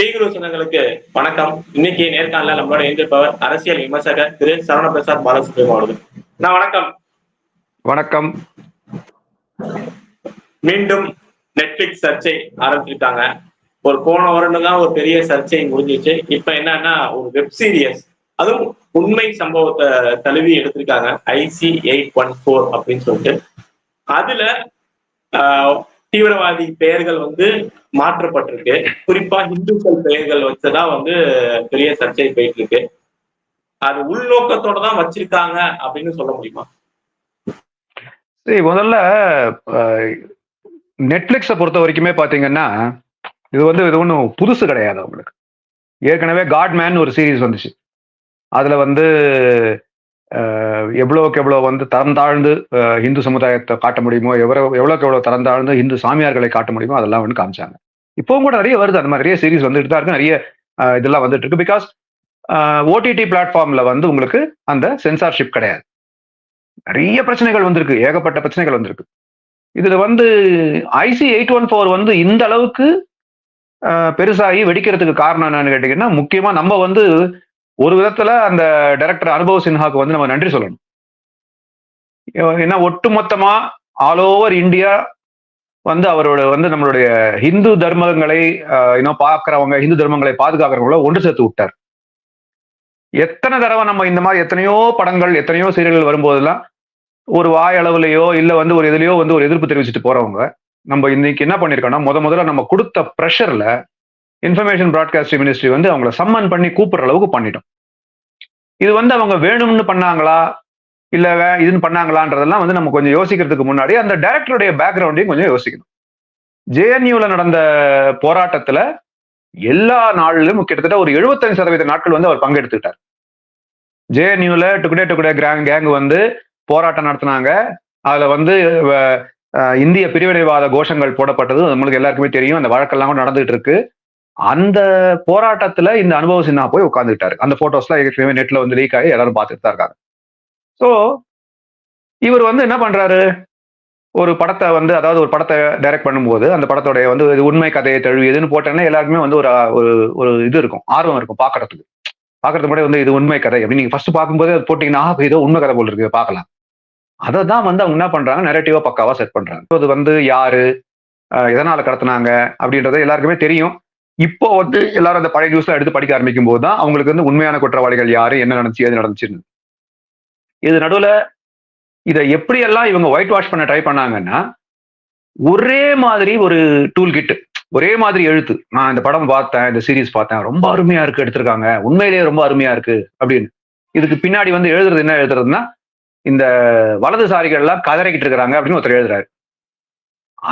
டீகுரு சொந்தங்களுக்கு வணக்கம். இன்னைக்கு நேர்காணல நம்மளோட இணைந்திருப்பவர் அரசியல் விமர்சகர் திரு சரவண பிரசாத் பாலசுப்ரமணியம் அவர்கள். நான் வணக்கம். வணக்கம். மீண்டும் நெட்ஃபிளிக்ஸ் சர்ச்சை ஆரம்பிச்சிருக்காங்க. ஒரு போன வருடம் தான் ஒரு பெரிய சர்ச்சை முடிஞ்சிச்சு. இப்ப என்னன்னா ஒரு வெப் சீரியஸ் அதுவும் உண்மை சம்பவத்தை தழுவி எடுத்திருக்காங்க. ஐசி எயிட் ஒன் ஃபோர் அப்படின்னு சொல்லிட்டு. அதுல தீவிரவாதி பெயர்கள் வந்து மாற்றப்பட்டிருக்கு. குறிப்பா இந்துக்கள் பெயர்கள் வச்சுதான் வந்து பெரிய சர்ச்சை போயிட்டு இருக்கு அது உள்நோக்கத்தோட தான் வச்சிருக்காங்க அப்படின்னு சொல்ல முடியுமா? சரி முதல்ல நெட்ஃபிளிக்ஸை பொறுத்த வரைக்குமே பார்த்தீங்கன்னா இது வந்து இது ஒன்றும் புதுசு கிடையாது அவங்களுக்கு. ஏற்கனவே காட்மேன் ஒரு சீரீஸ் வந்துச்சு. அதில் வந்து எவ்வளோக்கு எவ்வளோ வந்து தரம் தாழ்ந்து இந்து சமுதாயத்தை காட்ட முடியுமோ எவ்வளோ எவ்வளோக்கு எவ்வளோ தரம் தாழ்ந்து இந்து சாமியார்களை காட்ட முடியுமோ அதெல்லாம் வந்து காமிச்சாங்க. இப்போவும் கூட நிறைய வருது. அந்த மாதிரி நிறைய சீரீஸ் வந்துட்டு தான் இருக்கு. நிறைய இதெல்லாம் வந்துட்டு இருக்கு. பிகாஸ் ஓடிடி பிளாட்ஃபார்ம்ல வந்து உங்களுக்கு அந்த சென்சார்ஷிப் கிடையாது. நிறைய பிரச்சனைகள் வந்திருக்கு. ஏகப்பட்ட பிரச்சனைகள் வந்திருக்கு. இதுல வந்து ஐசி எயிட் ஒன் ஃபோர் வந்து இந்த அளவுக்கு பெருசாகி வெடிக்கிறதுக்கு காரணம் என்னன்னு கேட்டீங்கன்னா முக்கியமா நம்ம வந்து ஒரு விதத்துல அந்த டைரக்டர் அனுபவ் சின்ஹாக்கு வந்து நம்ம நன்றி சொல்லணும். ஏன்னா ஒட்டுமொத்தமா ஆல் ஓவர் இந்தியா வந்து அவரோட வந்து நம்மளுடைய ஹிந்து தர்மங்களை இன்னும் பார்க்குறவங்க ஹிந்து தர்மங்களை பாதுகாக்கிறவங்கள ஒன்று சேர்த்து விட்டார். எத்தனை தடவை நம்ம இந்த மாதிரி எத்தனையோ படங்கள் எத்தனையோ சீரியல்கள் வரும்போதெல்லாம் ஒரு வாய் அளவுலையோ இல்லை வந்து ஒரு இதுலையோ வந்து ஒரு எதிர்ப்பு தெரிவிச்சுட்டு போறவங்க நம்ம இன்னைக்கு என்ன பண்ணிருக்கோம்னா முத முதல்ல நம்ம கொடுத்த ப்ரெஷர்ல இன்ஃபர்மேஷன் ப்ராட்காஸ்ட் மினிஸ்ட்ரி வந்து அவங்கள சம்மன் பண்ணி கூப்பிடுற அளவுக்கு பண்ணிட்டோம். இது வந்து அவங்க வேணும்னு பண்ணாங்களா? இல்லை வே- இதுன்னு பண்ணாங்களான்றதெல்லாம் வந்து நம்ம கொஞ்சம் யோசிக்கிறதுக்கு முன்னாடி அந்த டைரக்டருடைய பேக்ரவுண்டையும் கொஞ்சம் யோசிக்கணும். ஜேஎன்யூல நடந்த போராட்டத்துல எல்லா நாளிலும் கிட்டத்தட்ட ஒரு 75% சதவீத நாட்கள் வந்து அவர் பங்கெடுத்துக்கிட்டார். ஜேஎன்யூல டுக்குடே டுக்குடே கிராங் கேங் வந்து போராட்டம் நடத்தினாங்க. அதுல வந்து வ- இந்திய பிரிவினைவாத கோஷங்கள் போடப்பட்டது. நம்மளுக்கு எல்லாருக்குமே தெரியும். அந்த வழக்கெல்லாம் கூட இருக்கு. அந்த போராட்டத்துல இந்த அனுபவ சின்ஹா போய் உட்காந்துக்கிட்டாரு அந்த போட்டோஸ்லாம் ஏற்கனவே நெட்ல வந்து லீக் ஆகி எல்லாரும் பார்த்துட்டு தான் இருக்காங்க. ஸோ இவர் வந்து என்ன பண்றாரு? ஒரு படத்தை வந்து அதாவது ஒரு படத்தை டைரக்ட் பண்ணும்போது அந்த படத்தோடைய வந்து இது உண்மை கதையை தழுவியதுன்னு போட்டோன்னா எல்லாருக்குமே வந்து ஒரு ஒரு ஒரு இது இருக்கும். ஆர்வம் இருக்கும் பார்க்கறதுக்கு. பார்க்கறதுக்கு முன்னாடி வந்து இது உண்மை கதை அப்படின்னு நீங்க ஃபர்ஸ்ட் பார்க்கும்போது அது போட்டீங்கன்னா இதோ உண்மை கதை போல இருக்கு பார்க்கலாம். அதை தான் வந்து அவங்க என்ன பண்றாங்க? நெரட்டிவா பக்காவா செட் பண்றாங்க. அது வந்து யாரு? எதனால கடத்தினாங்க? அப்படின்றது எல்லாருக்குமே தெரியும். இப்போ வந்து எல்லாரும் அந்த பழைய நியூஸ்லாம் எடுத்து படிக்க ஆரம்பிக்கும் போது தான் அவங்களுக்கு வந்து உண்மையான குற்றவாளிகள் யாரு என்ன நடந்துச்சு எது நடந்துச்சுன்னு. இது நடுவில் இதை எப்படியெல்லாம் இவங்க ஒயிட் வாஷ் பண்ண ட்ரை பண்ணாங்கன்னா ஒரே மாதிரி ஒரு டூல் கிட்டு ஒரே மாதிரி எழுத்து. நான் இந்த படம் பார்த்தேன் இந்த சீரீஸ் பார்த்தேன் ரொம்ப அருமையா இருக்கு எடுத்திருக்காங்க. உண்மையிலேயே ரொம்ப அருமையா இருக்கு அப்படின்னு. இதுக்கு பின்னாடி வந்து எழுதுறது என்ன எழுதுறதுன்னா இந்த வலதுசாரிகள் எல்லாம் கதறிக்கிட்டு இருக்கிறாங்க அப்படின்னு ஒருத்தர் எழுதுறாரு.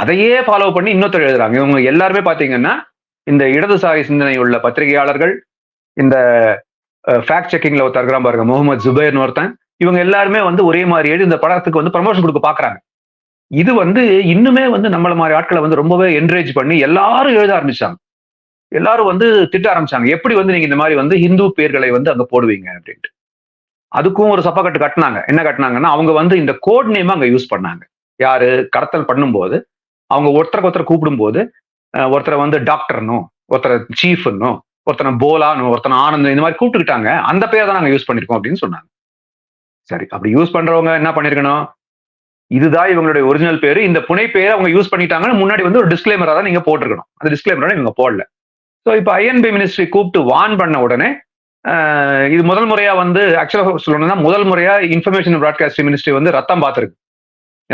அதையே ஃபாலோ பண்ணி இன்னொருத்தர் எழுதுறாங்க. இவங்க எல்லாருமே பாத்தீங்கன்னா இந்த இடதுசாரி சிந்தனை உள்ள பத்திரிகையாளர்கள் இந்த ஃபேக்ட் செக்கிங்ல ஒருத்தர் இருக்கிறான் பாருங்க முகமது ஜுபேர்னு ஒருத்தன். இவங்க எல்லாருமே வந்து ஒரே மாதிரி எழுதி இந்த படத்துக்கு வந்து ப்ரமோஷன் கொடுக்க பாக்குறாங்க. இது வந்து இன்னுமே வந்து நம்மள மாதிரி ஆட்களை வந்து ரொம்பவே என்கரேஜ் பண்ணி எல்லாரும் எழுத ஆரம்பிச்சாங்க. எல்லாரும் வந்து திட்ட ஆரம்பிச்சாங்க. எப்படி வந்து நீங்க இந்த மாதிரி வந்து ஹிந்து பேர்களை வந்து அங்க போடுவீங்க அப்படின்ட்டு. அதுக்கும் ஒரு சப்பக்கட்டு கட்டினாங்க. என்ன கட்டினாங்கன்னா அவங்க வந்து இந்த கோட் நேம் அங்க யூஸ் பண்ணாங்க. யாரு? கடத்தல் பண்ணும்போது அவங்க ஒருத்தருக்கு ஒருத்தர் கூப்பிடும்போது ஒருத்தரை வந்து டாக்டர்னும் ஒருத்தரை சீஃப்னும் ஒருத்தனை போலான்னு ஒருத்தனை ஆனந்த் இந்த மாதிரி கூப்பிட்டுக்கிட்டாங்க. அந்த பேரை தான் நாங்கள் யூஸ் பண்ணிருக்கோம் அப்படின்னு சொன்னாங்க. சரி அப்படி யூஸ் பண்றவங்க என்ன பண்ணிருக்கணும்? இதுதான் இவங்களுடைய ஒரிஜினல் பேரு. இந்த புனை பேரை அவங்க யூஸ் பண்ணிட்டாங்கன்னு முன்னாடி வந்து ஒரு டிஸ்க்ளைமரா தான் நீங்க போட்டிருக்கணும். அந்த டிஸ்க்ளைமரா இவங்க போடல. ஸோ இப்போ ஐஎன்பி மினிஸ்ட்ரி கூப்பிட்டு வான் பண்ண உடனே இது முதல் முறையா வந்து ஆக்சுவலாக சொல்லணும்னா முதல் முறையா இன்ஃபர்மேஷன் ப்ராட்காஸ்டிங் மினிஸ்ட்ரி வந்து ரத்தம் பார்த்திருக்கு.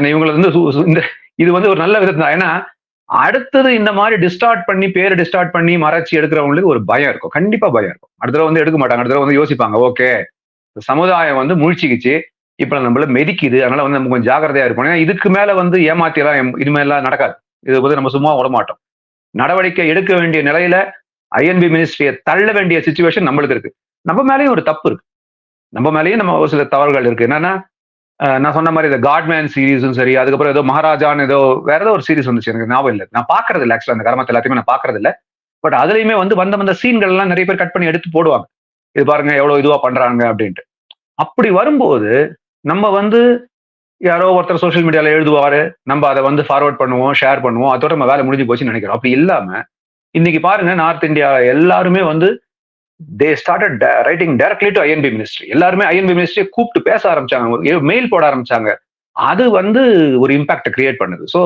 ஏன்னா இவங்களை வந்து சு- இந்த இது வந்து ஒரு நல்ல விதம் தான். ஏன்னா அடுத்தது இந்த மாதிரி டிஸ்டார்ட் பண்ணி பேரை டிஸ்டார்ட் பண்ணி மறைச்சி எடுக்கிறவங்களுக்கு ஒரு பயம் இருக்கும். கண்டிப்பா பயம் இருக்கும். அடுத்த தடவை வந்து எடுக்க மாட்டாங்க. அடுத்த தடவை வந்து யோசிப்பாங்க ஓகே சமுதாயம் வந்து முழிச்சிக்கிச்சு. இப்ப நம்மள மெதிக்குது. அதனால வந்து நம்ம கொஞ்சம் ஜாக்கிரதையா இருப்போம். ஏன்னா இதுக்கு மேல வந்து ஏமாத்தியெல்லாம் எம்- இனிமேலாம் நடக்காது. இது வந்து நம்ம சும்மா விட மாட்டோம். நடவடிக்கை எடுக்க வேண்டிய நிலையில ஐஎன்பி மினிஸ்ட்ரியை தள்ள வேண்டிய சுச்சுவேஷன் நம்மளுக்கு இருக்கு. நம்ம மேலேயும் ஒரு தப்பு இருக்கு. நம்ம மேலேயும் நம்ம ஒரு சில தவறுகள் இருக்கு. என்னன்னா நான் சொன்ன மாதிரி இந்த காட்மேன் சீரீஸும் சரி அதுக்கப்புறம் ஏதோ மகாராஜான்னு ஏதோ வேற ஏதோ ஒரு சீரீஸ் வந்துச்சு எனக்கு ஞாபகம் இல்லை. நான் பாக்குறது இல்லை ஆக்சுவலா அந்த கிராமத்தை எல்லாத்தையுமே நான் பாக்குறது இல்லை. பட் அதுலயுமே வந்து வந்த வந்த சீன்கள் எல்லாம் நிறைய பேர் கட் பண்ணி எடுத்து போடுவாங்க. இது பாருங்க எவ்வளவு இதுவா பண்றாங்க அப்படின்ட்டு. அப்படி வரும்போது நம்ம வந்து யாரோ ஒருத்தர் சோஷியல் மீடியால எழுதுவாரு நம்ம அதை வந்து ஃபார்வர்ட் பண்ணுவோம் ஷேர் பண்ணுவோம் அதோட நம்ம வேலை முடிஞ்சு போச்சுன்னு நினைக்கிறோம். அப்படி இல்லாம இன்னைக்கு பாருங்க நார்த் இந்தியா எல்லாருமே வந்து they started writing directly to I and B ministry எல்லாருமே ஐஎன்பி மினிஸ்ட்ரியை கூப்பிட்டு பேச ஆரம்பிச்சாங்க. மெயில் போட ஆரம்பிச்சாங்க. அது வந்து ஒரு இம்பாக்ட் கிரியேட் பண்ணுது. ஸோ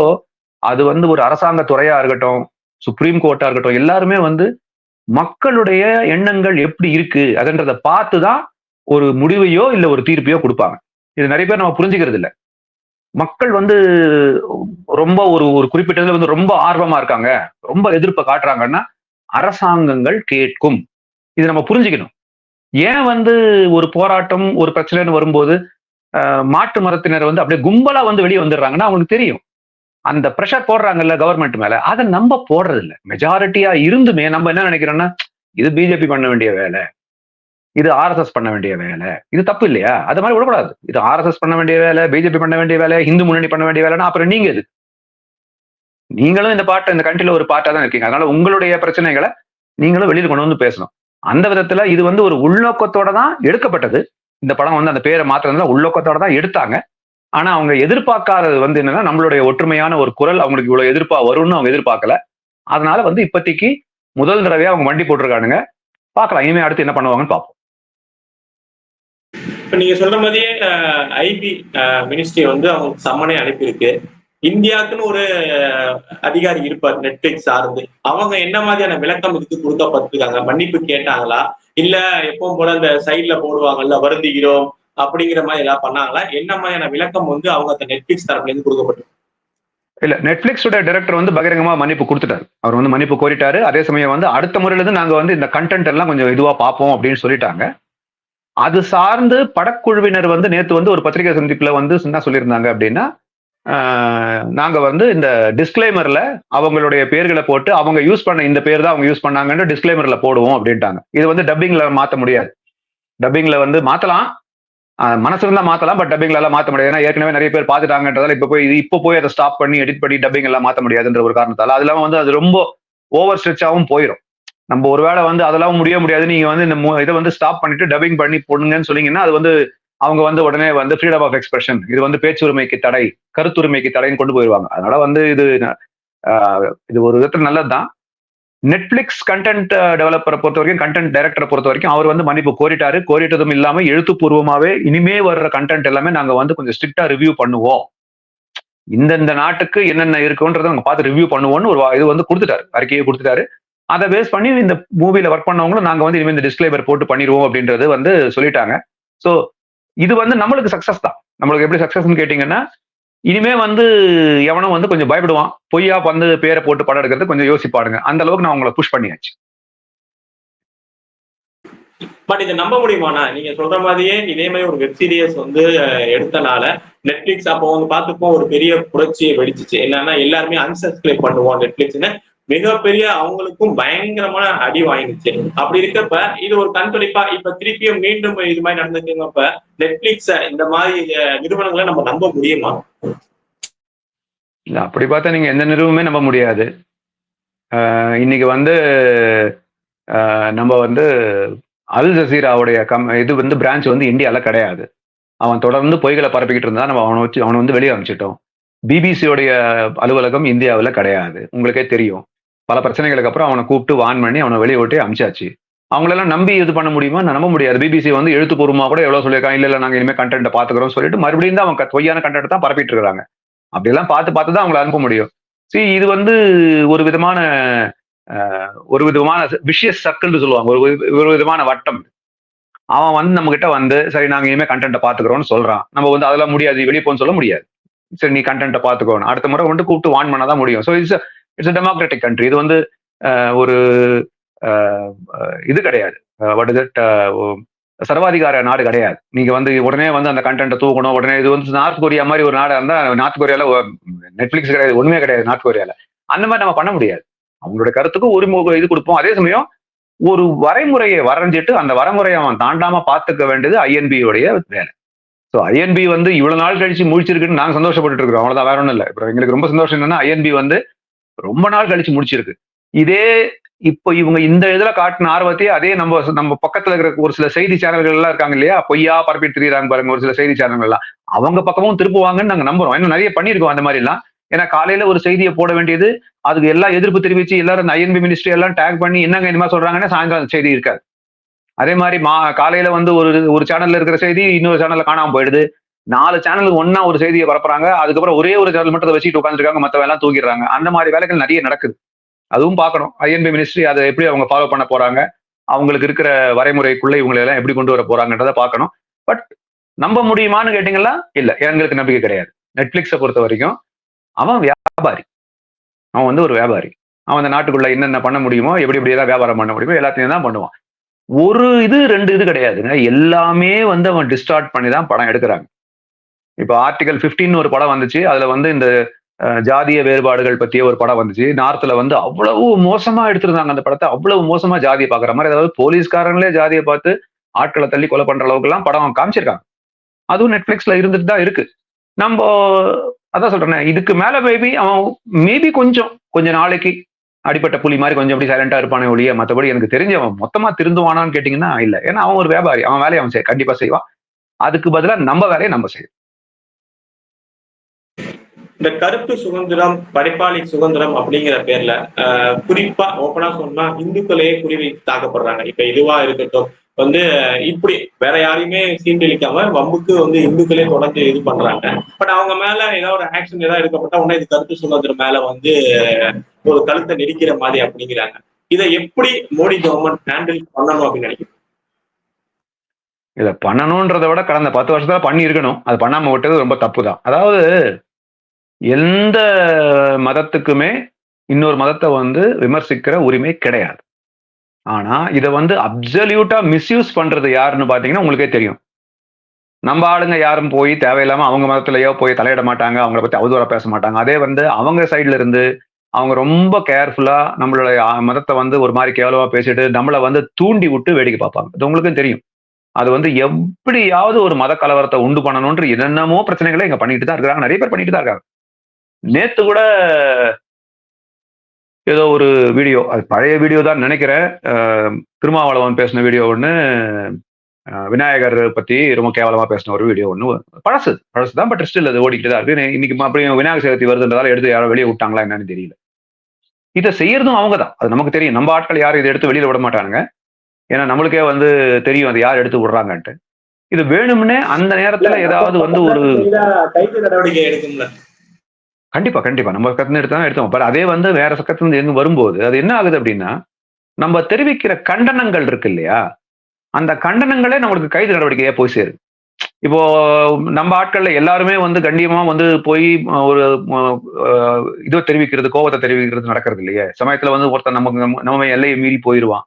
அது வந்து ஒரு அரசாங்க துறையா இருக்கட்டும் சுப்ரீம் கோர்ட்டா இருக்கட்டும் எல்லாருமே வந்து மக்களுடைய எண்ணங்கள் எப்படி இருக்கு அதுன்றத பார்த்து தான் ஒரு முடிவையோ இல்ல ஒரு தீர்ப்பையோ கொடுப்பாங்க. இது நிறைய பேர் நம்ம புரிஞ்சுக்கிறது இல்ல மக்கள் வந்து ரொம்ப ஒரு ஒரு குறிப்பிட்டதுல வந்து ரொம்ப ஆர்வமா இருக்காங்க. ரொம்ப எதிர்ப்பை காட்டுறாங்கன்னா அரசாங்கங்கள் கேட்கும். இது நம்ம புரிஞ்சுக்கணும். ஏன் வந்து ஒரு போராட்டம் ஒரு பிரச்சனைன்னு வரும்போது ஆஹ், மாட்டு மரத்தினர் வந்து அப்படியே கும்பலா வந்து வெளியே வந்துடுறாங்கன்னா அவங்களுக்கு தெரியும். அந்த ப்ரெஷர் போடுறாங்கல்ல கவர்மெண்ட் மேல அதை நம்ம போடுறது இல்ல மெஜாரிட்டியா இருந்துமே நம்ம என்ன நினைக்கிறோம்னா இது பிஜேபி பண்ண வேண்டிய வேலை. இது ஆர்எஸ்எஸ் பண்ண வேண்டிய வேலை. இது தப்பு இல்லையா? அது மாதிரி விடக்கூடாது. இது ஆர்எஸ்எஸ் பண்ண வேண்டிய வேலை பிஜேபி பண்ண வேண்டிய வேலை இந்து முன்னணி பண்ண வேண்டிய வேலைன்னா அப்புறம் நீங்க இது நீங்களும் இந்த பாட்டு இந்த கண்ட்ரில ஒரு பாட்டா தான் இருக்கீங்க. அதனால உங்களுடைய பிரச்சனைகளை நீங்களும் வெளியில கொண்டு வந்து பேசணும். அந்த விதத்துல இது வந்து ஒரு உள்நோக்கத்தோட தான் எடுக்கப்பட்டது. இந்த படம் வந்து அந்த பேரை மாத்திரம் உள்நோக்கத்தோட தான் எடுத்தாங்க. ஆனா அவங்க எதிர்பார்க்காதது வந்து என்னன்னா நம்மளுடைய ஒற்றுமையான ஒரு குரல் அவங்களுக்கு இவ்வளவு எதிர்ப்பா வரும்னு அவங்க எதிர்பார்க்கல. அதனால வந்து இப்போதைக்கு முதல் தடவையா அவங்க வண்டி போட்டிருக்கானுங்க. பார்க்கலாம். இனிமே அடுத்து என்ன பண்ணுவாங்கன்னு பார்ப்போம். இப்ப நீங்க சொல்ற மாதிரியே ஐபி மினிஸ்ட்ரி வந்து அவங்க சம்மனே அனுப்பியிருக்கு. இந்தியாவுக்குன்னு ஒரு அதிகாரி இருப்பார் நெட்ஃபிளிக்ஸ் சார்ந்து. அவங்க என்ன மாதிரியான விளக்கம் இதுக்கு கொடுக்கப்பட்டிருக்காங்க? மன்னிப்பு கேட்டாங்களா? இல்ல எப்பவும் போல அந்த சைட்ல போடுவாங்கல்ல வருந்துகிறோம் அப்படிங்கிற மாதிரி எல்லாம் பண்ணாங்களா? என்ன மாதிரியான விளக்கம் வந்து அவங்க அந்த நெட்ஃபிளிக்ஸ் தரப்புல இருந்து கொடுக்கப்பட்டிருக்கு? இல்ல நெட்ஃபிளிக்ஸோட டைரக்டர் வந்து பகிரங்கமா மன்னிப்பு கொடுத்துட்டாரு. அவர் வந்து மன்னிப்பு கோரிட்டாரு. அதே சமயம் வந்து அடுத்த முறையில இருந்து நாங்க வந்து இந்த கண்டென்ட் எல்லாம் கொஞ்சம் இதுவா பார்ப்போம் அப்படின்னு சொல்லிட்டாங்க. அது சார்ந்து படக்குழுவினர் வந்து நேத்து வந்து ஒரு பத்திரிகை சந்திப்புல வந்து என்ன சொல்லியிருந்தாங்க அப்படின்னா நாங்க வந்து இந்த டிஸ்க்ளைமர்ல அவங்களுடைய பேர்களை போட்டு அவங்க யூஸ் பண்ண இந்த பேர் தான் அவங்க யூஸ் பண்ணாங்கன்னு டிஸ்க்ளைமர்ல போடுவோம் அப்படின்ட்டாங்க. இது வந்து டப்பிங்ல மாத்த முடியாது. டப்பிங்ல வந்து மாத்தலாம். மனசு இருந்தா மாத்தலாம் பட் டப்பிங்ல எல்லாம் மாத்த முடியாது. ஏன்னா ஏற்கனவே நிறைய பேர் பாத்துட்டாங்கன்றதால இப்ப போய் இப்போ போய் அதை ஸ்டாப் பண்ணி எடிட் பண்ணி டப்பிங் எல்லாம் மாத்த முடியாதுன்ற ஒரு காரணத்தால அது இல்லாம வந்து அது ரொம்ப ஓவர் ஸ்ட்ரெச்சாகவும் போயிடும் நம்ம ஒருவேளை வந்து அதெல்லாம் முடிய முடியாது. நீங்க வந்து இந்த மு- இதை வந்து ஸ்டாப் பண்ணிட்டு டப்பிங் பண்ணி போடுங்கன்னு சொன்னீங்கன்னா அது வந்து அவங்க வந்து உடனே வந்து ஃப்ரீடம் ஆஃப் எக்ஸ்பிரஷன் இது வந்து பேச்சுரிமைக்கு தடை கருத்துரிமைக்கு தடைன்னு கொண்டு போயிடுவாங்க அதனால வந்து இது ஆஹ், இது ஒரு விதத்துல நல்லதுதான். நெட்ஃபிளிக்ஸ் கண்டென்ட் டெவலப்பரை பொறுத்த வரைக்கும் கண்டென்ட் டைரக்டரை பொறுத்த வரைக்கும் அவர் வந்து மன்னிப்பு கோரிட்டாரு. கோரிட்டதும் இல்லாம எழுத்துப்பூர்வமாவே இனிமே வர்ற கண்டென்ட் எல்லாமே நாங்க வந்து கொஞ்சம் ஸ்ட்ரிக்டா ரிவ்யூ பண்ணுவோம். இந்தந்த நாட்டுக்கு என்னென்ன இருக்குன்றதை நாங்க பார்த்து ரிவ்யூ பண்ணுவோம்னு ஒரு வா- இது வந்து கொடுத்துட்டாரு. அறிக்கையை கொடுத்துட்டாரு. அதை பேஸ் பண்ணி இந்த மூவியில ஒர்க் பண்ணவங்களும் நாங்க வந்து இனிமேல் இந்த டிஸ்கிளைபர் போட்டு பண்ணிடுவோம் அப்படின்றது வந்து சொல்லிட்டாங்க. ஸோ இது வந்து நம்மளுக்கு சக்சஸ் தான். நம்மளுக்கு எப்படி சக்சஸ்ன்னு கேட்டீங்கன்னா இனிமே வந்து எவனும் வந்து கொஞ்சம் பயப்படுவான். பொய்யா வந்து பேரை போட்டு படம் எடுக்கிறது கொஞ்சம் யோசிப்பாடுங்க அந்த அளவுக்கு நான் உங்களை புஷ் பண்ணியாச்சு. பட் இதை நம்ப முடியுமாண்ணா? நீங்க சொல்ற மாதிரியே இதே மாதிரி ஒரு வெப் சீரியஸ் வந்து எடுத்தனால நெட்ஃபிளிக்ஸ் அப்போ வந்து பார்த்துப்போம். ஒரு பெரிய புரட்சியை வெடிச்சிச்சு. என்னன்னா எல்லாருமே அன்சப்ஸ்கிரைப் பண்ணுவோம் நெட்ஃபிளிக்ஸ்னு மிகப்பெரிய அவங்களுக்கும் பயங்கரமான அடி வாங்கிச்சு அப்படி இருக்கப்ப இது ஒரு கண்துடைப்பா இப்ப திருப்பியும் மீண்டும் இது மாதிரி நடந்துக்கிறப்ப நெட்ஃபிளிக்ஸ் இந்த மாதிரி நிறுவனங்களை நம்ம நம்ப முடியுமா? இல்ல அப்படி பார்த்தா நீங்க எந்த நிறுவனமே நம்ப முடியாது. ஆஹ் இன்னைக்கு வந்து நம்ம வந்து அல் ஜசீராவுடைய கம் இது வந்து பிரான்ச் வந்து இந்தியால கிடையாது. அவன் தொடர்ந்து பொய்களை பரப்பிக்கிட்டு இருந்தா நம்ம அவனை வச்சு அவனை வந்து வெளியே அனுப்பிச்சிட்டோம். பிபிசியோடைய அலுவலகம் இந்தியாவில் கிடையாது. உங்களுக்கே தெரியும். பல பிரச்சனைகளுக்கு அப்புறம் அவனை கூப்பிட்டு வான் பண்ணி அவனை வெளியே ஓட்டி அமிச்சாச்சு. அவங்களெல்லாம் நம்பி இது பண்ண முடியுமா? நான் நம்ப முடியாது. பிபிசி வந்து எழுத்துப்பூர்வமா கூட எவ்வளவு சொல்லியிருக்காங்க? இல்ல இல்ல நாங்க இனிமே கண்டென்ட் பாத்துக்கிறோம் சொல்லிட்டு மறுபடியும் தான் அவங்க பொய்யான கண்டென்ட் தான் பரப்பிட்டு இருக்காங்க. அப்படியெல்லாம் பார்த்து பார்த்து தான் அவங்களை அனுப்ப முடியும். சரி இது வந்து ஒரு விதமான ஒரு விதமான விஷயஸ் சர்க்கிள்னு சொல்லுவாங்க. ஒரு ஒரு விதமான வட்டம். அவன் வந்து நம்ம கிட்ட வந்து சரி நாங்க இனிமே கண்டென்ட்டை பாத்துக்கிறோம்னு சொல்றான். நம்ம வந்து அதெல்லாம் முடியாது. வெளியே போன்னு சொல்ல முடியாது. சரி நீ கண்டென்ட்டை பாத்துக்கோணும் அடுத்த முறை வந்து கூப்பிட்டு வான் பண்ணாதான் முடியும். So it's it's democratic country இது வந்து ஒரு இது கிடையாது. வாட் இஸ் இட் சர்வாதிகார நாடு கிடையாது. நீங்க வந்து உடனே வந்து அந்த கண்டென்ட்டை தூக்கணும். உடனே இது வந்து நார்த் கொரியா மாதிரி ஒரு நாடா இருந்தா நார்த் கொரியால நெட்ஃபிளிக்ஸ் கிடையாது ஒண்ணுமே கிடையாது நார்த் கொரியால அந்த மாதிரி நம்ம பண்ண முடியாது. அவங்களோட கருத்துக்கு ஒரு மு- இது கொடுப்போம். அதே சமயம் ஒரு வரைமுறையை வரைஞ்சிட்டு அந்த வரைமுறையை அவன் தாண்டாம பார்த்துக்க வேண்டியது ஐஎன்பி உடைய வேலை. ஸோ ஐஎன்பி வந்து இவ்வளவு நாள் கழிச்சு முடிச்சிருக்குன்னு நாங்க சந்தோஷப்பட்டு இருக்கிறோம். அவ்வளவுதான் வேற ஒன்றும் இல்லை. இப்போ எங்களுக்கு ரொம்ப சந்தோஷம் என்னன்னா ஐஎன்பி வந்து ரொம்ப நாள் கழிச்சு முடிச்சிருக்கு. இதே இப்போ இவங்க இந்த இதுல காட்டின ஆர்வத்தையே அதே நம்ம நம்ம பக்கத்துல இருக்கிற ஒரு சில செய்தி சேனல்கள் எல்லாம் இருக்காங்க இல்லையா? பொய்யா பரப்பிட்டு திரியிறாங்க பாருங்க ஒரு சில செய்தி சேனல்கள் எல்லாம் அவங்க பக்கமும் திருப்புவாங்கன்னு நாங்க நம்புறோம். இன்னும் நிறைய பண்ணியிருக்கோம் அந்த மாதிரி எல்லாம் ஏன்னா காலையில ஒரு செய்தியை போட வேண்டியது அதுக்கு எல்லாம் எதிர்ப்பு தெரிவிச்சு எல்லாரும் ஐஎன்பி மினிஸ்ட்ரி எல்லாம் டேக் பண்ணி என்னங்க இந்த மாதிரி சொல்றாங்கன்னா சாயங்காலம் செய்தி இருக்காது. அதே மாதிரி மா காலையில வந்து ஒரு ஒரு சேனல்ல இருக்கிற செய்தி இன்னொரு சேனல்ல காணாம போயிடுது. நாலு சேனலுக்கு ஒன்னா ஒரு செய்தியை பரப்புறாங்க. அதுக்கப்புறம் ஒரே ஒரு சேனல் மட்டும் அதை வச்சுட்டு உட்காந்துருக்காங்க மத்தவ எல்லாம் தூக்கிடுறாங்க அந்த மாதிரி வேலைகள் நிறைய நடக்குது. அதுவும் பார்க்கணும். ஐஎன்பி மினிஸ்ட்ரி அதை எப்படி அவங்க ஃபாலோ பண்ண போறாங்க? அவங்களுக்கு இருக்கிற வரைமுறைக்குள்ள இவங்களை எல்லாம் எப்படி கொண்டு வர போறாங்கன்றதை பார்க்கணும். பட் நம்ப முடியுமான்னு கேட்டீங்கன்னா இல்லை. எங்களுக்கு நம்பிக்கை கிடையாது. நெட்ஃப்ளிக்ஸை பொறுத்த வரைக்கும் அவன் வியாபாரி. அவன் வந்து ஒரு வியாபாரி. அவன் அந்த நாட்டுக்குள்ள என்னென்ன பண்ண முடியுமோ எப்படி எப்படி எல்லாம் வியாபாரம் பண்ண முடியுமோ எல்லாத்தையும் தான் பண்ணுவான். ஒரு இது ரெண்டு இது கிடையாதுங்க. எல்லாமே வந்து அவன் டிஸ்டார்ட் பண்ணி தான் படம் எடுக்கிறாங்க. இப்போ ஆர்டிகல் 15 ஒரு படம் வந்துச்சு. அதுல வந்து இந்த ஜாதிய வேறுபாடுகள் பத்திய ஒரு படம் வந்துச்சு. நார்த்ல வந்து அவ்வளவு மோசமா எடுத்திருந்தாங்க அந்த படத்தை. அவ்வளவு மோசமா ஜாதியை பாக்குற மாதிரி. அதாவது போலீஸ்காரங்களே ஜாதியை பார்த்து ஆட்களை தள்ளி கொலை பண்ற அளவுக்கு எல்லாம் படம் காமிச்சிருக்காங்க. அதுவும் நெட்ஃபிளிக்ஸ்ல இருந்துட்டு தான் இருக்கு. நம்ம அதான் சொல்றேன் இதுக்கு மேல மேபி அவன் மேபி கொஞ்சம் கொஞ்சம் நாளைக்கு அடிப்பட்ட புலி மாதிரி கொஞ்சம் அப்படி சைலண்டா இருப்பானே ஒழிய மற்றபடி எனக்கு தெரிஞ்சு அவன் மொத்தமா திருந்துவானான்னு கேட்டீங்கன்னா இல்ல. ஏன்னா அவன் ஒரு வியாபாரி. அவன் வேலையை அவன் செய்ய கண்டிப்பா செய்வான். அதுக்கு பதிலாக நம்ம வேலையை நம்ம செய்யும் இந்த கருத்து சுதந்திரம் படைப்பாளி சுதந்திரம் அப்படிங்கிற பேர்ல குறிப்பா ஓப்பனா சொன்னா இந்துக்களையே குறிவி தாக்கப்படுறாங்க. இப்ப இதுவா இருக்கட்டும் வந்து இப்படி வேற யாரையுமே சீண்டளிக்காம வம்புக்கு வந்து இந்துக்களே தொடர்ந்து இது பண்றாங்க. பட் அவங்க மேல ஏதாவது ஒரு ஆக்ஷன் ஏதாவது எடுக்கப்பட்டா உடனே இது கருத்து சுதந்திரம் மேல வந்து ஒரு கழுத்தை நெரிக்கிற மாதிரி அப்படிங்கிறாங்க. இதை எப்படி மோடி கவர்மெண்ட் ஹேண்டில் பண்ணணும் அப்படின்னு நினைக்கிறேன் இதை பண்ணணும்ன்றத விட கடந்த பத்து வருஷத்துல பண்ணி இருக்கணும் அது பண்ணாம விட்டது ரொம்ப தப்பு தான் அதாவது எந்த மதத்துக்குமே இன்னொரு மதத்தை வந்து விமர்சிக்கிற உரிமை கிடையாது. ஆனா இதை வந்து அப்சல்யூட்டா மிஸ்யூஸ் பண்றது யாருன்னு பாத்தீங்கன்னா உங்களுக்கே தெரியும். நம்ம ஆளுங்க யாரும் போய் தேவையில்லாம அவங்க மதத்திலயோ போய் தலையிட மாட்டாங்க அவங்கள பத்தி அவதூறா பேச மாட்டாங்க. அதே வந்து அவங்க சைடுல இருந்து அவங்க ரொம்ப கேர்ஃபுல்லா நம்மளுடைய மதத்தை வந்து ஒரு மாதிரி கேவலமா பேசிட்டு நம்மளை வந்து தூண்டி விட்டு வேடிக்கை பார்ப்பாங்க. அது உங்களுக்கும் தெரியும். அது வந்து எப்படியாவது ஒரு மத கலவரத்தை உண்டு பண்ணணும்ன்ற என்னென்னமோ பிரச்சனைகளை இங்க பண்ணிட்டு தான் இருக்காங்க நிறைய பேர் பண்ணிட்டு தான் இருக்காங்க. நேத்து கூட ஏதோ ஒரு வீடியோ அது பழைய வீடியோ தான் நினைக்கிறேன். திருமாவளவன் பேசின வீடியோ ஒன்று விநாயகர் பத்தி ரொம்ப கேவலமா பேசின ஒரு வீடியோ ஒன்று பழசு பழசு தான் பட் ஸ்டில் அது ஓடிக்கிட்டு தான் இருக்கு. இன்னைக்கு அப்படியும் விநாயகர் சதுர்த்தி வருதுன்றதால எடுத்து யாரோ வெளியே விட்டாங்களா என்னன்னு தெரியல. இதை செய்யறதும் அவங்க தான். அது நமக்கு தெரியும். நம்ம ஆட்கள் யாரும் இதை எடுத்து வெளியில விட மாட்டானுங்க. ஏன்னா நம்மளுக்கே வந்து தெரியும் அது யார் எடுத்து விடுறாங்கன்ட்டு. இது வேணும்னே அந்த நேரத்துல ஏதாவது வந்து ஒரு கைது நடவடிக்கை எடுக்கும்ல. கண்டிப்பா கண்டிப்பா. நம்ம பக்கத்துல எடுத்தா எடுத்தோம் பட் அதே வந்து வேற சக்கத்துல இருந்து எங்க வரும்போது அது என்ன ஆகுது அப்படின்னா நம்ம தெரிவிக்கிற கண்டனங்கள் இருக்கு இல்லையா? அந்த கண்டனங்களே நம்மளுக்கு கைது நடவடிக்கையா போய் சேரும். இப்போ நம்ம ஆட்கள்ல எல்லாருமே வந்து கண்டியமா வந்து போய் ஒரு இதோ தெரிவிக்கிறது கோபத்தை தெரிவிக்கிறது நடக்கிறது இல்லையே? சமயத்துல வந்து ஒருத்தன் நமக்கு நம்ம- நம்ம எல்லையை மீறி போயிடுவான்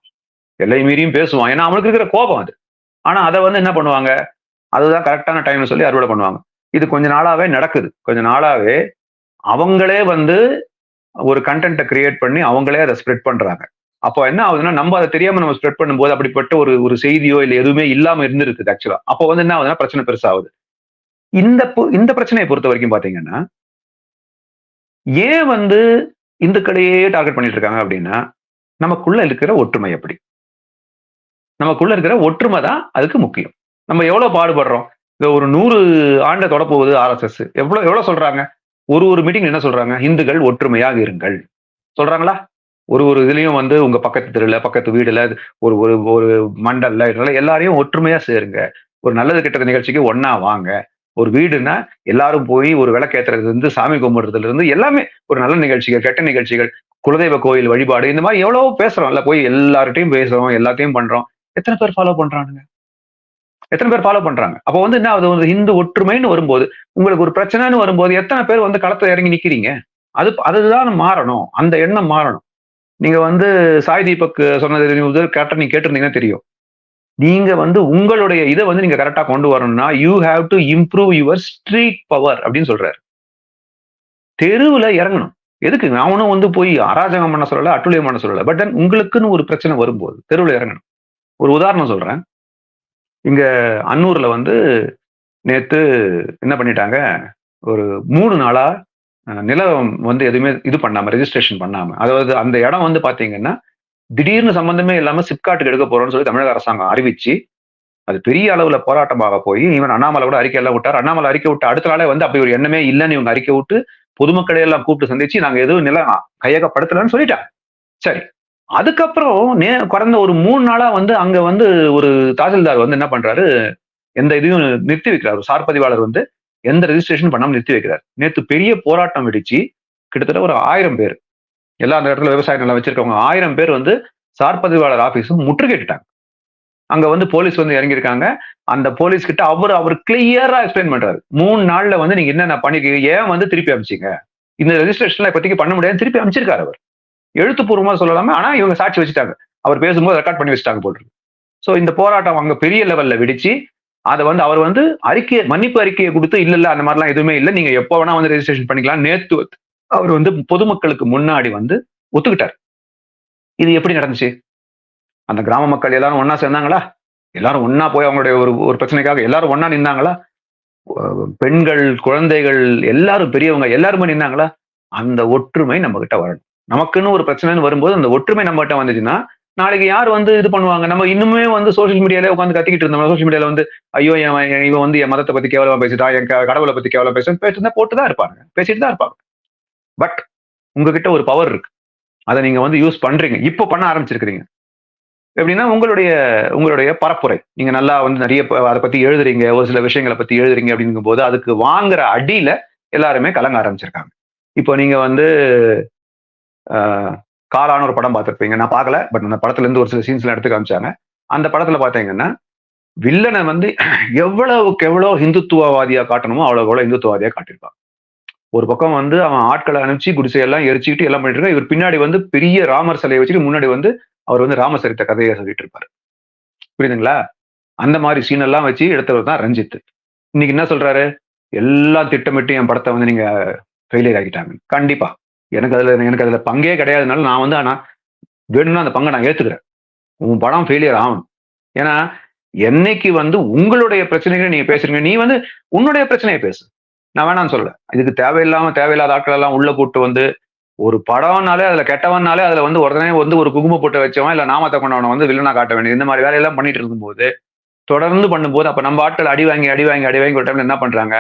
எல்லையை மீறியும் பேசுவான். ஏன்னா அவனுக்கு இருக்கிற கோபம் அது. ஆனா அதை வந்து என்ன பண்ணுவாங்க? அதுதான் கரெக்டான டைம்னு சொல்லி அறுவடை பண்ணுவாங்க. இது கொஞ்ச நாளாவே நடக்குது. கொஞ்ச நாளாவே அவங்களே வந்து ஒரு கண்டென்ட்டை கிரியேட் பண்ணி அவங்களே அதை ஸ்ப்ரெட் பண்றாங்க. அப்போ என்ன ஆகுதுன்னா நம்ம அதை தெரியாம நம்ம ஸ்ப்ரெட் பண்ணும்போது அப்படிப்பட்ட ஒரு ஒரு செய்தியோ இல்லை எதுவுமே இல்லாம இருந்திருக்குது ஆக்சுவலா அப்போ வந்து என்ன ஆகுதுன்னா பிரச்சனை பெருசாகுது. இந்த இந்த பிரச்சனையை பொறுத்த வரைக்கும் பாத்தீங்கன்னா ஏன் வந்து இந்துக்களையே டார்கெட் பண்ணிட்டு இருக்காங்க அப்படின்னா நமக்குள்ள இருக்கிற ஒற்றுமை எப்படி நமக்குள்ள இருக்கிற ஒற்றுமை தான் அதுக்கு முக்கியம். நம்ம எவ்வளவு பாடுபடுறோம்? இந்த ஒரு நூறு ஆண்டை தொடப்போகுது ஆர்எஸ்எஸ் எவ்வளவு எவ்வளவு சொல்றாங்க? ஒரு ஒரு மீட்டிங் என்ன சொல்றாங்க? இந்துக்கள் ஒற்றுமையாக இருங்கள். சொல்றாங்களா? ஒரு ஒரு இதுலயும் வந்து உங்க பக்கத்து தெருல பக்கத்து வீடுல ஒரு ஒரு ஒரு மண்டல்ல இதெல்லாம் எல்லாரையும் ஒற்றுமையா சேருங்க. ஒரு நல்லது கெட்டது நிகழ்ச்சிக்கு ஒன்னா வாங்க. ஒரு வீடுனா எல்லாரும் போய் ஒரு விளக்கேத்துறதுல இருந்து சாமி கும்பிடுறதுல இருந்து எல்லாமே ஒரு நல்ல நிகழ்ச்சிகள் கெட்ட நிகழ்ச்சிகள் குலதெய்வ கோயில் வழிபாடு இந்த மாதிரி எவ்வளவோ பேசுறோம்ல போய் எல்லார்ட்டையும் பேசுறோம் எல்லாத்தையும் பண்றோம். எத்தனை பேர் ஃபாலோ பண்றானுங்க? எத்தனை பேர் ஃபாலோ பண்றாங்க? அப்போ வந்து என்ன ஆகுது? வந்து இந்து ஒற்றுமைன்னு வரும்போது உங்களுக்கு ஒரு பிரச்சனைன்னு வரும்போது எத்தனை பேர் வந்து களத்தை இறங்கி நிக்கிறீங்க? அது அதுதான் மாறணும். அந்த எண்ணம் மாறணும். நீங்க வந்து சாய் தீபக் சொன்னது கேட்ட நீங்க கேட்டிருந்தீங்கன்னா தெரியும். நீங்க வந்து உங்களுடைய இதை வந்து நீங்க கரெக்டா கொண்டு வரணும்னா you have to improve your street power அப்படின்னு சொல்றாரு. தெருவில் இறங்கணும். எதுக்கு? அவனும் வந்து போய் அராஜகம் பண்ண சொல்லலை அட்டுழியம் பண்ண சொல்லலை. பட் தென் உங்களுக்குன்னு ஒரு பிரச்சனை வரும்போது தெருவில் இறங்கணும். ஒரு உதாரணம் சொல்றேன். இங்க அன்னூர்ல வந்து நேத்து என்ன பண்ணிட்டாங்க? ஒரு மூணு நாளா நிலம் வந்து எதுவுமே இது பண்ணாம ரெஜிஸ்ட்ரேஷன் பண்ணாம. அதாவது அந்த இடம் வந்து பாத்தீங்கன்னா திடீர்னு சம்பந்தமே இல்லாம சிப்காட்டுக்கு எடுக்க போறோம்னு சொல்லி தமிழக அரசாங்கம் அறிவிச்சு அது பெரிய அளவுல போராட்டமாக போய் இவன் அண்ணாமலை கூட அறிக்கை எல்லாம் விட்டார். அண்ணாமலை அறிக்கை விட்டு அடுத்த நாளே வந்து அப்படி ஒரு எண்ணமே இல்லைன்னு இவங்க அறிக்கை விட்டு பொதுமக்களை எல்லாம் கூப்பிட்டு சந்திச்சு நாங்க எதுவும் நில கையகப்படுத்தலன்னு சொல்லிட்டாங்க. சரி. அதுக்கப்புறம் நே குறைந்த ஒரு மூணு நாளா வந்து அங்க வந்து ஒரு தாசில்தார் வந்து என்ன பண்றாரு எந்த இதையும் நிறுத்தி வைக்கிறார். ஒரு சார் பதிவாளர் வந்து எந்த ரெஜிஸ்ட்ரேஷன் பண்ணாம நிறுத்தி வைக்கிறார். நேற்று பெரிய போராட்டம் வெடிச்சு கிட்டத்தட்ட ஒரு ஆயிரம் பேர் எல்லா அந்த இடத்துல விவசாய நிலம் வச்சிருக்கவங்க ஆயிரம் பேர் வந்து சார் பதிவாளர் ஆபீஸும் முற்றுகையிட்டாங்க அங்க வந்து போலீஸ் வந்து இறங்கியிருக்காங்க. அந்த போலீஸ் கிட்ட அவர் அவர் கிளியரா எக்ஸ்பிளைன் பண்றாரு. மூணு நாள்ல வந்து நீங்க என்னென்ன பண்ணிருக்கீங்க ஏன் வந்து திருப்பி அமைச்சிங்க? இந்த ரெஜிஸ்ட்ரேஷன்ல இப்போதைக்கு பண்ண முடியாது திருப்பி அமைச்சிருக்காரு அவர். எழுத்துப்பூர்வமா சொல்லலாமே ஆனா இவங்க சாட்சி வச்சுட்டாங்க. அவர் பேசும்போது ரெக்கார்ட் பண்ணி வச்சுட்டாங்க போட்டுருக்கு. ஸோ இந்த போராட்டம் அங்க பெரிய லெவல்ல வெடிச்சு அதை வந்து அவர் வந்து அறிக்கை மன்னிப்பு அறிக்கையை கொடுத்து இல்ல இல்ல அந்த மாதிரிலாம் எதுவுமே இல்லை நீங்க எப்போ வேணா வந்து ரெஜிஸ்ட்ரேஷன் பண்ணிக்கலாம். நேத்து அவர் வந்து பொதுமக்களுக்கு முன்னாடி வந்து ஒத்துக்கிட்டார். இது எப்படி நடந்துச்சு? அந்த கிராம மக்கள் எல்லாரும் ஒன்னா சேர்ந்தாங்களா? எல்லாரும் ஒன்னா போய் அவங்களுடைய ஒரு ஒரு பிரச்சனைக்காக எல்லாரும் ஒன்னா நின்னாங்களா? பெண்கள் குழந்தைகள் எல்லாரும் பெரியவங்க எல்லாருமே நின்னாங்களா? அந்த ஒற்றுமை நம்ம கிட்ட வரணும். நமக்குன்னு ஒரு பிரச்சனைன்னு வரும்போது அந்த ஒற்றுமை நம்மகிட்ட வந்துச்சுன்னா நாளைக்கு யார் வந்து இது பண்ணுவாங்க? நம்ம இன்னுமே வந்து சோஷியல் மீடியால உட்காந்து கத்திக்கிட்டு இருந்தோம் சோஷியல் மீடியால வந்து ஐயோ என் இவன் வந்து என் மதத்தை பத்தி கேவலமா பேசிட்டா என் கடவுளை பத்தி கேவலமா பேசுறேன் பேசிட்டு போட்டு தான் இருப்பாங்க. பேசிட்டு தான் இருப்பாங்க. பட் உங்ககிட்ட ஒரு பவர் இருக்கு. அதை நீங்க வந்து யூஸ் பண்றீங்க. இப்போ பண்ண ஆரம்பிச்சிருக்கிறீங்க. எப்படின்னா உங்களுடைய உங்களுடைய பரப்புரை. நீங்க நல்லா வந்து நிறைய அதை பத்தி எழுதுறீங்க. ஒரு சில விஷயங்களை பத்தி எழுதுறீங்க அப்படிங்கும் போது அதுக்கு வாங்குற அடியில எல்லாருமே கலங்க ஆரம்பிச்சிருக்காங்க. இப்போ நீங்க வந்து காலான ஒரு படம் பார்த்துருப்பீங்க. நான் பார்க்கல பட் அந்த படத்துல இருந்து ஒரு சில சீன்ஸ்லாம் எடுத்து காமிச்சாங்க. அந்த படத்துல பார்த்தீங்கன்னா வில்லனை வந்து எவ்வளவுக்கு எவ்வளோ ஹிந்துத்துவவாதியா காட்டணுமோ அவ்வளவு எவ்வளோ இந்துத்துவவாதியா காட்டியிருப்பான். ஒரு பக்கம் வந்து அவன் ஆட்களை அனுப்பிச்சு குடிசையெல்லாம் எரிச்சுக்கிட்டு எல்லாம் பண்ணிட்டு இருக்கான். இவர் பின்னாடி வந்து பெரிய ராமர் சிலையை வச்சுட்டு முன்னாடி வந்து அவர் வந்து ராமசரித்த கதையை சொல்லிட்டு இருப்பாரு. புரியுதுங்களா? அந்த மாதிரி சீன் எல்லாம் வச்சு எடுத்தவர் தான் ரஞ்சித். இன்னைக்கு என்ன சொல்றாரு? எல்லாம் திட்டமிட்டு என் படத்தை வந்து நீங்க ஃபெயிலியர் ஆகிட்டாங்க கண்டிப்பா. எனக்கு அதில் எனக்கு அதில் பங்கே கிடையாதுனால நான் வந்து ஆனால் வேணும்னா அந்த பங்கை நான் ஏற்றுக்கிறேன் உன் படம் ஃபெயிலியர் ஆகணும். ஏன்னா என்னைக்கு வந்து உங்களுடைய பிரச்சனைகளை நீங்க பேசுறீங்க நீ வந்து உன்னுடைய பிரச்சனையை பேசு. நான் வேணாம்னு சொல்லல. இதுக்கு தேவையில்லாம தேவையில்லாத ஆட்கள் எல்லாம் உள்ள கூட்டு வந்து ஒரு படம்னாலே அதுல கெட்டவனாலே அதுல வந்து உடனே வந்து ஒரு குங்கும போட்டு வச்சவன் இல்ல நாமத்தை கொண்டவனை வந்து வில்லனா காட்ட வேண்டியது. இந்த மாதிரி வேலையெல்லாம் பண்ணிட்டு இருக்கும்போது தொடர்ந்து பண்ணும்போது அப்ப நம்ம ஆட்கள் அடி வாங்கி அடி வாங்கி அடி வாங்கி ஒரு டைம்ல என்ன பண்றாங்க?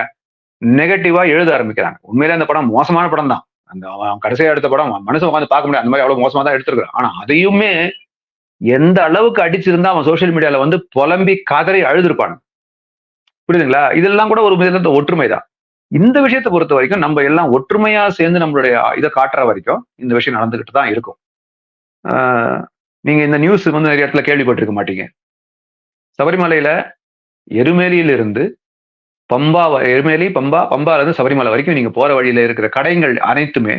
நெகட்டிவா எழுத ஆரம்பிக்கிறாங்க. உண்மையிலே அந்த படம் மோசமான படம் தான் அந்த அவன் கடைசியாக எடுத்த படம் மனுஷன் உட்காந்து பார்க்க முடியாது. அந்த மாதிரி அவ்வளவு மோசமா தான் எடுத்திருக்கான் ஆனா அதையுமே எந்த அளவுக்கு அடிச்சிருந்தா அவன் சோஷியல் மீடியால வந்து புலம்பி கதறி அழுதுருப்பான். புரியுதுங்களா? இதெல்லாம் கூட ஒரு விதத்துல ஒற்றுமை தான். இந்த விஷயத்தை பொறுத்த வரைக்கும் நம்ம எல்லாம் ஒற்றுமையா சேர்ந்து நம்மளுடைய இதை காட்டுற வரைக்கும் இந்த விஷயம் நடந்துகிட்டு தான் இருக்கும். நீங்கள் நீங்க இந்த நியூஸ் வந்து நிறைய இடத்துல கேள்விப்பட்டிருக்க மாட்டீங்க. சபரிமலையில எருமேலியிலிருந்து பம்பா எருமேலி பம்பா பம்பால இருந்து சபரிமலை வரைக்கும் நீங்க போற வழியில இருக்கிற கடைகள் அனைத்துமே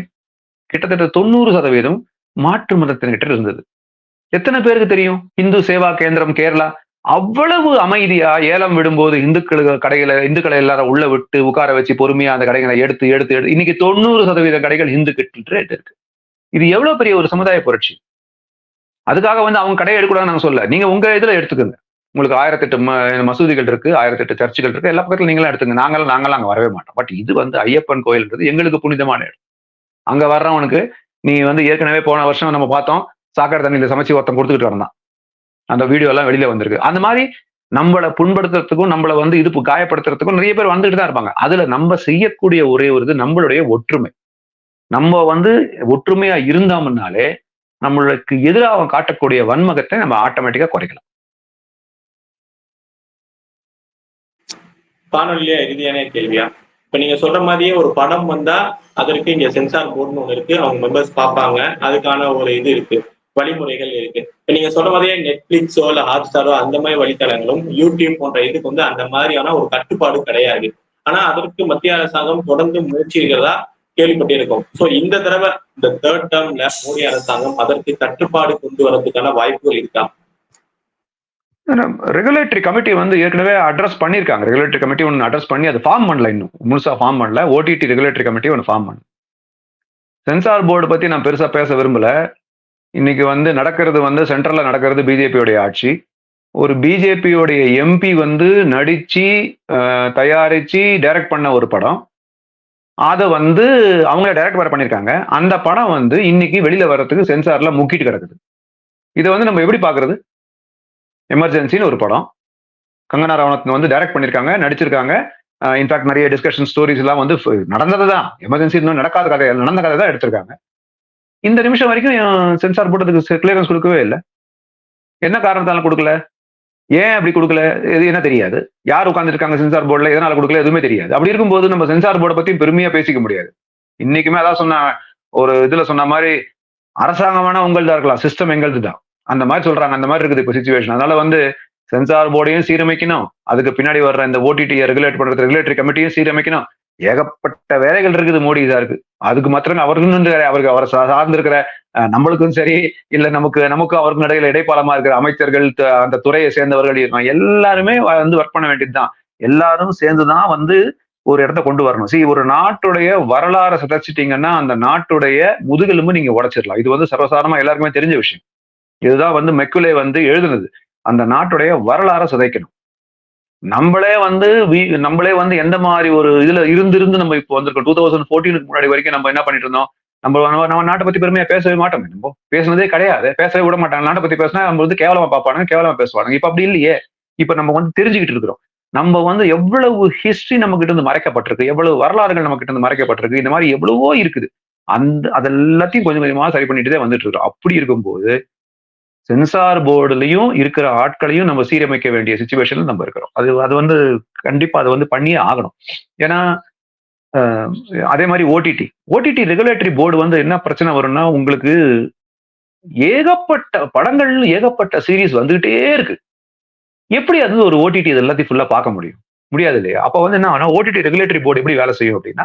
கிட்டத்தட்ட தொண்ணூறு சதவீதம் மாற்று மதத்தினர்கிட்ட இருந்தது. எத்தனை பேருக்கு தெரியும்? இந்து சேவா கேந்திரம் கேரளா. அவ்வளவு அமைதியா ஏலம் விடும்போது இந்துக்களுக்கு கடைகளை இந்துக்களை எல்லாரும் உள்ள விட்டு உட்கார வச்சு பொறுமையா அந்த கடைகளை எடுத்து எடுத்து எடுத்து இன்னைக்கு தொண்ணூறு சதவீத கடைகள் இந்து கிட்ட இருக்கு. இது எவ்வளவு பெரிய ஒரு சமுதாய புரட்சி. அதுக்காக வந்து அவங்க கடையை எடுக்கூடாதுன்னு நாங்க சொல்ல நீங்க உங்க இதுல எடுத்துக்கோங்க. உங்களுக்கு ஆயிரத்தெட்டு ம- மசூதிகள் இருக்கு ஆயிரத்தெட்டு சர்ச்சுகள் இருக்கு எல்லா பக்கத்துல நீங்களும் எடுத்துங்க. நாங்களும் நாங்களாம் அங்கே வரவே மாட்டோம். பட் இது வந்து ஐயப்பன் கோயில்ன்றது எங்களுக்கு புனிதமான இடம். அங்க வர்றவனுக்கு நீ வந்து ஏற்கனவே போன வருஷம் நம்ம பார்த்தோம் சாக்கடை தண்ணியில சமைச்சு ஒருத்தன் கொடுத்துக்கிட்டு வந்தான். அந்த வீடியோ எல்லாம் வெளியில வந்திருக்கு. அந்த மாதிரி நம்மளை புண்படுத்துறதுக்கும் நம்மளை வந்து இது காயப்படுத்துறதுக்கும் நிறைய பேர் வந்துட்டு தான் இருப்பாங்க. அதுல நம்ம செய்யக்கூடிய ஒரே ஒரு இது நம்மளுடைய ஒற்றுமை. நம்ம வந்து ஒற்றுமையா இருந்தோம்னாலே நம்மளுக்கு எதிராக அவன் காட்டக்கூடிய வன்மகத்தை நம்ம ஆட்டோமேட்டிக்கா குறைக்கலாம். காணொலியிலே இறுதியான கேள்வியா? இப்ப நீங்க சொல்ற மாதிரியே ஒரு படம் வந்தா அதற்கு இங்க சென்சார் போர்டுன்னு ஒண்ணு இருக்கு. அவங்க மெம்பர்ஸ் பார்ப்பாங்க. அதுக்கான ஒரு இது இருக்கு. வழிமுறைகள் இருக்கு. இப்ப நீங்க சொல்ற மாதிரியே நெட்ஃபிளிக்ஸோ இல்ல ஹாட் ஸ்டாரோ அந்த மாதிரி வழித்தளங்களும் யூடியூப் போன்ற இதுக்கு வந்து அந்த மாதிரியான ஒரு கட்டுப்பாடு கிடையாது. ஆனா அதற்கு மத்திய அரசாங்கம் தொடர்ந்து முயற்சி இருக்கிறதா கேள்விப்பட்டிருக்கோம். சோ இந்த தடவை இந்த தேர்ட் டேர்ம்ல மோடி அரசாங்கம் அதற்கு கட்டுப்பாடு கொண்டு வரதுக்கான வாய்ப்புகள் இருக்கா? ரெகுலேட்டரி கமிட்டி வந்து ஏற்கனவே அட்ரஸ் பண்ணியிருக்காங்க. ரெகுலேட்டரி கமிட்டி ஒன்று அட்ரஸ் பண்ணி அது ஃபார்ம் பண்ணல இன்னும். முழுசாக ஃபார்ம் பண்ணல. ஓடிடி ரெகுலேட்டரி கமிட்டி ஒன்று ஃபார்ம் பண்ணல. சென்சார் போர்டு பற்றி நான் பெருசாக பேச விரும்பல. இன்னைக்கு வந்து நடக்கிறது வந்து சென்ட்ரலில் நடக்கிறது பிஜேபியோடைய ஆட்சி. ஒரு பிஜேபியோடைய எம்பி வந்து நடித்து தயாரித்து டைரக்ட் பண்ண ஒரு படம். அதை வந்து அவங்களே டைரக்ட் வர பண்ணியிருக்காங்க அந்த படம் வந்து இன்னைக்கு வெளியில் வர்றதுக்கு சென்சாரில் முக்கிட்டு கிடக்குது. இதை வந்து நம்ம எப்படி பார்க்குறது? எமர்ஜென்சின்னு ஒரு படம். கங்கனா ராவணத் வந்து டைரக்ட் பண்ணியிருக்காங்க நடிச்சிருக்காங்க. இன்ஃபேக்ட் நிறைய டிஸ்கஷன் ஸ்டோரிஸ் எல்லாம் வந்து நடந்தது தான். எமர்ஜென்சி இன்னும் நடக்காத கதை நடந்த கதை தான் எடுத்திருக்காங்க. இந்த நிமிஷம் வரைக்கும் சென்சார் போட்டதுக்கு கிளியரன்ஸ் கொடுக்கவே இல்லை? என்ன காரணத்தாலும் கொடுக்கல? ஏன் அப்படி கொடுக்கல? இது என்ன தெரியாது. யார் உட்காந்துருக்காங்க சென்சார் போர்டில் எதனால கொடுக்கல? எதுவுமே தெரியாது. அப்படி இருக்கும்போது நம்ம சென்சார் போர்டை பற்றி பெருமையாக பேசிக்க முடியாது. இன்னைக்குமே அதான் சொன்ன ஒரு இதில் சொன்ன மாதிரி அரசாங்கமான உங்கள்தான் இருக்கலாம். சிஸ்டம் எங்களுது தான் அந்த மாதிரி சொல்றாங்க அந்த மாதிரி இருக்குது இப்போ சுச்சுவேஷன் அதனால வந்து சென்சார் போர்டையும் சீரமைக்கணும். அதுக்கு பின்னாடி வர்ற இந்த ஓடிடியை ரெகுலேட் பண்றது ரெகுலேட்டரி கமிட்டியும் சீரமைக்கணும். ஏகப்பட்ட வேலைகள் இருக்குது மோடி இருக்கு. அதுக்கு மாத்திரம் அவருக்கு அவருக்கு அவர் சார்ந்து இருக்கிற நம்மளுக்கும் சரி இல்ல நமக்கு நமக்கு அவருக்கு இடையில இடைப்பாலமா இருக்கிற அமைச்சர்கள் அந்த துறையை சேர்ந்தவர்கள் எல்லாருமே வந்து ஒர்க் பண்ண வேண்டியதுதான். எல்லாரும் சேர்ந்துதான் வந்து ஒரு இடத்த கொண்டு வரணும். சரி ஒரு நாட்டுடைய வரலாறை சிதைச்சிட்டீங்கன்னா அந்த நாட்டுடைய முதுகெலும்பு நீங்க உடைச்சிடலாம். இது வந்து சர்வசாதாரணமா எல்லாருக்குமே தெரிஞ்ச விஷயம். இதுதான் வந்து மெக்குலே வந்து எழுதுனது. அந்த நாட்டுடைய வரலாறை சிதைக்கணும். நம்மளே வந்து நம்மளே வந்து எந்த மாதிரி ஒரு இதுல இருந்திருந்து நம்ம இப்போ வந்திருக்கோம். டூ தௌசண்ட் ஃபோர்டீனுக்கு முன்னாடி வரைக்கும் நம்ம என்ன பண்ணிட்டு இருந்தோம்? நம்ம நம்ம நாட்டை பத்தி பெருமையா பேசவே மாட்டோம். நம்ம பேசுனதே கிடையாது. பேசவே விட மாட்டாங்க. நாட்டை பத்தி பேசினா நம்ம வந்து கேவலமா பார்ப்பாங்க கேவலமா பேசுவாங்க இப்ப அப்படி இல்லையே. இப்ப நம்ம வந்து தெரிஞ்சுக்கிட்டு இருக்கிறோம். நம்ம வந்து எவ்வளவு ஹிஸ்டரி நம்ம கிட்ட இருந்து மறைக்கப்பட்டிருக்கு எவ்வளவு வரலாறுகள் நம்ம கிட்ட இருந்து மறைக்கப்பட்டிருக்கு இந்த மாதிரி எவ்வளவோ இருக்குது. அந்த அதெல்லாத்தையும் கொஞ்சம் கொஞ்சமா சரி பண்ணிட்டு தான் வந்துட்டு இருக்கோம் அப்படி இருக்கும்போது சென்சார் போர்டுலையும் இருக்கிற ஆட்களையும் நம்ம சீரமைக்க வேண்டிய சுச்சுவேஷன்ல நம்ம இருக்கிறோம். அது அது வந்து கண்டிப்பா அதை வந்து பண்ணியே ஆகணும். ஏன்னா அதே மாதிரி ஓடிடி ஓடிடி ரெகுலேட்டரி போர்டு வந்து என்ன பிரச்சனை வரும்னா உங்களுக்கு ஏகப்பட்ட படங்கள் ஏகப்பட்ட சீரீஸ் வந்துகிட்டே இருக்கு. எப்படி அது ஒரு ஓடிடி இது எல்லாத்தையும் ஃபுல்லா பார்க்க முடியும்? முடியாது இல்லையா? அப்போ வந்து என்ன ஆனா ஓடிடி ரெகுலேட்டரி போர்டு எப்படி வேலை செய்யும் அப்படின்னா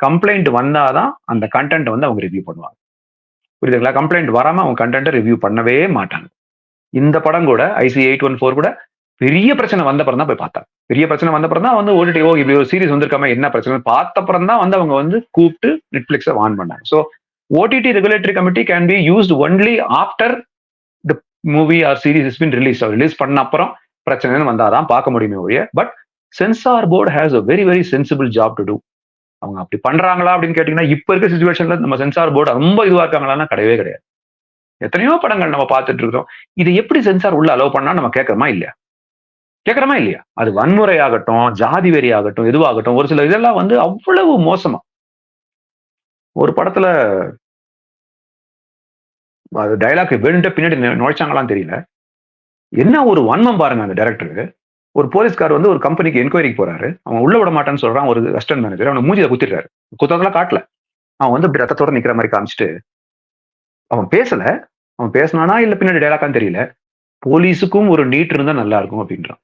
கம்ப்ளைண்ட் வந்தாதான் அந்த கண்டென்ட் வந்து அவங்க ரிவ்யூ பண்ணுவாங்க. புரியுதுங்களா? கம்ப்ளைண்ட் வராம அவங்க கண்டென்ட்டை ரிவ்யூ பண்ணவே மாட்டாங்க. இந்த படம் கூட ஐசி எயிட் ஒன் ஃபோர் கூட பெரிய பிரச்சனை வந்தப்பறம் தான் போய் பார்த்தாங்க பெரிய பிரச்சனை வந்தப்பறம் தான் வந்து ஓடிடி ஓ இப்படி ஒரு சீரிஸ் வந்திருக்காம என்ன பிரச்சனை பார்த்தப்பறம் தான் வந்து அவங்க வந்து கூப்பிட்டு நெட்ஃபிளிக்ஸை ஆன் பண்ணாங்க. So OTT regulatory committee can be used only after the movie or series is been release release பண்ண அப்புறம் பிரச்சனைன்னு வந்தாதான் பார்க்க முடியுமே ஒழிய but censor board has a very very sensible job to do அவங்க அப்படி பண்றாங்களா அப்படின்னு கேட்டீங்கன்னா இப்ப இருக்க சுச்சுவேஷன்ல நம்ம சென்சார் போர்டு ரொம்ப இதுவா இருக்காங்களான்னா கிடையவே கிடையாது. எத்தனையோ படங்கள் நம்ம பார்த்துட்டு இருக்கிறோம். இது எப்படி சென்சார் உள்ள அலோவ் பண்ணா நம்ம கேட்கறோமா இல்லையா? கேட்கறோமா இல்லையா? அது வன்முறை ஆகட்டும் ஜாதி வெறி ஆகட்டும் எதுவாகட்டும் ஒரு சில இதெல்லாம் வந்து அவ்வளவு மோசமா. ஒரு படத்துல அது டைலாக் வேணுட்டு பின்னாடி நுழைச்சாங்களான்னு தெரியல. என்ன ஒரு வன்மம் பாருங்க அந்த டைரக்டருக்கு ஒரு போலீஸ்கார் வந்து ஒரு கம்பெனிக்கு என்கொயரிக்கு போறாரு. அவன் உள்ள விட மாட்டான்னு சொல்றான் ஒரு அசிஸ்டன்ட் மேனேஜர் அவனை மூஞ்சியை குத்திடுறாரு. குத்தத்தெல்லாம் காட்டல. அவன் வந்து இப்படி ரத்தத்தோட நிக்கிற மாதிரி காமிச்சிட்டு அவன் பேசல. அவன் பேசினானா இல்ல பின்னாடி டைலாக்கான்னு தெரியல. போலீஸுக்கும் ஒரு நீட் இருந்தா நல்லா இருக்கும் அப்படின்றான்.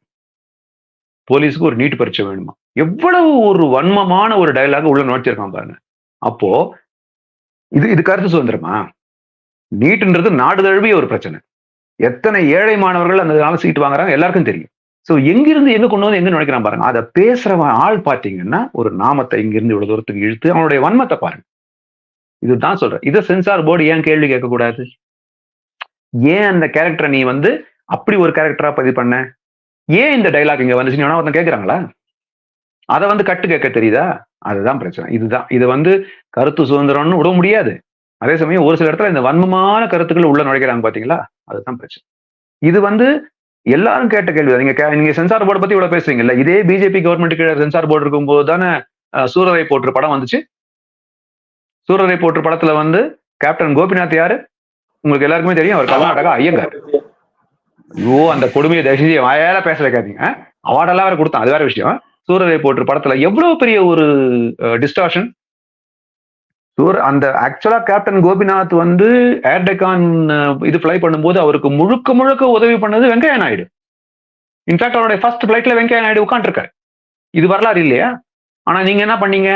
போலீஸுக்கு ஒரு நீட் பரீட்சை வேணுமா? எவ்வளவு ஒரு வன்மமான ஒரு டைலாக் உள்ள நோட்டிருக்கான் பாருங்க. அப்போ இது இது கருத்து சுதந்திரமா? நீட்ன்றது நாடு தழுவிய ஒரு பிரச்சனை. எத்தனை ஏழை மாணவர்கள் அந்த சீட்டு வாங்குறாங்க? எல்லாருக்கும் தெரியும். ஸோ எங்கிருந்து எங்க கொண்டு வந்து எங்க நுழைக்கிறான் பாருங்க. அதை பேசுறவன் ஆள் பார்த்தீங்கன்னா ஒரு நாமத்தை இங்கிருந்து இவ்வளவு தூரத்துக்கு இழுத்து அவனுடைய வன்மத்தை பாருங்க. இதுதான் சொல்றேன் இதை சென்சார் போர்டு ஏன் கேள்வி கேட்கக்கூடாது? ஏன் அந்த கேரக்டரை நீ வந்து அப்படி ஒரு கேரக்டரா பதிவு பண்ண? ஏன் இந்த டைலாக் இங்க வந்துச்சு? வேணா ஒருத்தன் கேட்கறாங்களா அதை வந்து கட்டு கேட்க தெரியுதா? அதுதான் பிரச்சனை. இதுதான். இது வந்து கருத்து சுதந்திரம்னு விட முடியாது. அதே சமயம் ஒரு சில இடத்துல இந்த வன்மமான கருத்துக்கள் உள்ள நுழைக்கிறாங்க பாத்தீங்களா? அதுதான் பிரச்சனை. இது வந்து எல்லாரும் கேட்ட கேள்வி நீங்க நீங்க சென்சார் போர்டு பத்தி இவ்வளவு பேசுறீங்கல்ல இதே பிஜேபி கவர்மெண்ட் கீழே சென்சார் போர்டு இருக்கும்போது தானே சூரரை போற்று படம் வந்துச்சு? சூரரை போற்று படத்துல வந்து கேப்டன் கோபிநாத் யாரு? உங்களுக்கு எல்லாருக்குமே தெரியும் அவர் கர்நாடகா ஐயங்கார் ஐயோ அந்த கொடுமையை தயவுசெய்து வாயால பேச வைக்காதீங்க அவார்டெல்லாம் வேற கொடுத்தான் அது வேற விஷயம். சூரரை போற்று படத்துல எவ்வளவு பெரிய ஒரு டிஸ்டார்ஷன் சூர் அந்த ஆக்சுவலா கேப்டன் கோபிநாத் வந்து ஏர்டெக்கான் இது ஃபிளை பண்ணும்போது அவருக்கு முழுக்க முழுக்க உதவி பண்ணது வெங்கையா நாயுடு. இன்ஃபேக்ட் அவருடைய ஃபர்ஸ்ட் ஃபிளைட்ல வெங்கையா நாயுடு உட்காந்துருக்காரு இது வரலாறு இல்லையா? ஆனா நீங்க என்ன பண்ணீங்க?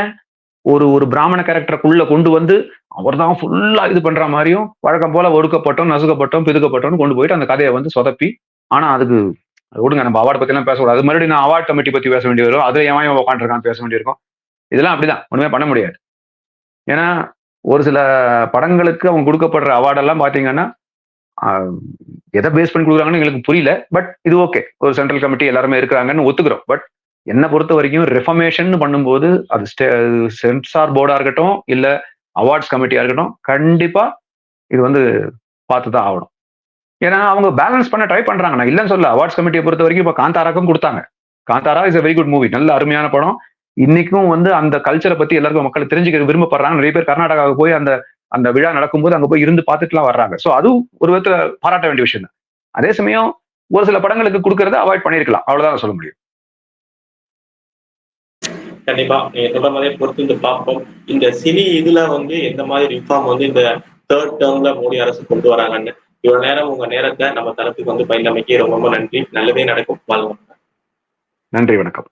ஒரு ஒரு பிராமண கேரக்டருக்குள்ள கொண்டு வந்து அவர் தான் ஃபுல்லா இது பண்ற மாதிரியும் வழக்கம் போல ஒடுக்கப்பட்டோம் நசுக்கப்பட்டோம் பிதுக்கப்பட்டோம்னு கொண்டு போயிட்டு அந்த கதையை வந்து சொதப்பி ஆனா அதுக்கு விடுங்க நம்ம அவார்டு பத்தி எல்லாம் பேசக்கூடாது. அது மறுபடியும் நான் அவார்ட் கமிட்டி பத்தி பேச வேண்டிய வரும் அதுல ஏன் உட்காந்துருக்கான்னு பேச வேண்டியிருக்கும். இதெல்லாம் அப்படிதான். ஒண்ணுமே பண்ண முடியாது. ஏன்னா ஒரு சில படங்களுக்கு அவங்க கொடுக்கப்படுற அவார்டெல்லாம் பார்த்தீங்கன்னா எதை பேஸ் பண்ணி கொடுக்குறாங்கன்னு எங்களுக்கு புரியல. பட் இது ஓகே ஒரு சென்ட்ரல் கமிட்டி எல்லாருமே இருக்கிறாங்கன்னு ஒத்துக்கிறோம். பட் என்னை பொறுத்த வரைக்கும் ரெஃபர்மேஷன் பண்ணும்போது அது சென்சார் போர்டா இருக்கட்டும் இல்லை அவார்ட்ஸ் கமிட்டியா இருக்கட்டும் கண்டிப்பா இது வந்து பார்த்து தான் ஆகணும். ஏன்னா அவங்க பேலன்ஸ் பண்ண ட்ரை பண்றாங்க நான் இல்லைன்னு சொல்ல அவார்ட்ஸ் கமிட்டியை பொறுத்த வரைக்கும் இப்போ காந்தாராக்கும் கொடுத்தாங்க. Kantara is a very good movie நல்ல அருமையான படம். இன்னைக்கும் வந்து அந்த கல்ச்சரை பத்தி எல்லாருக்கும் மக்கள் தெரிஞ்சுக்க விரும்பப்படுறாங்க. நிறைய பேர் கர்நாடகாவுக்கு போய் அந்த அந்த விழா நடக்கும்போது அங்க போய் இருந்து பார்த்துட்டுலாம் வர்றாங்க. ஸோ அதுவும் ஒரு விதத்துல பாராட்ட வேண்டிய விஷயம் தான். அதே சமயம் ஒரு சில படங்களுக்கு கொடுக்கறத அவாய்ட் பண்ணிருக்கலாம் அவ்வளவுதான் சொல்ல முடியும். கண்டிப்பா. நீங்க சொல்ற மாதிரியே பொறுத்து வந்து பார்ப்போம். இந்த சினி இதுல வந்து எந்த மாதிரி ரிஃபார்ம் வந்து இந்த தேர்ட் டேர்ம்ல மோடி அரசு கொண்டு வராங்கன்னு. இவ்வளவு நேரம் உங்க நேரத்தை நம்ம தரப்புக்கு வந்து பயந்தமைக்கு ரொம்ப ரொம்ப நன்றி. நல்லதே நடக்கும். வாழ்வோம் நன்றி வணக்கம்.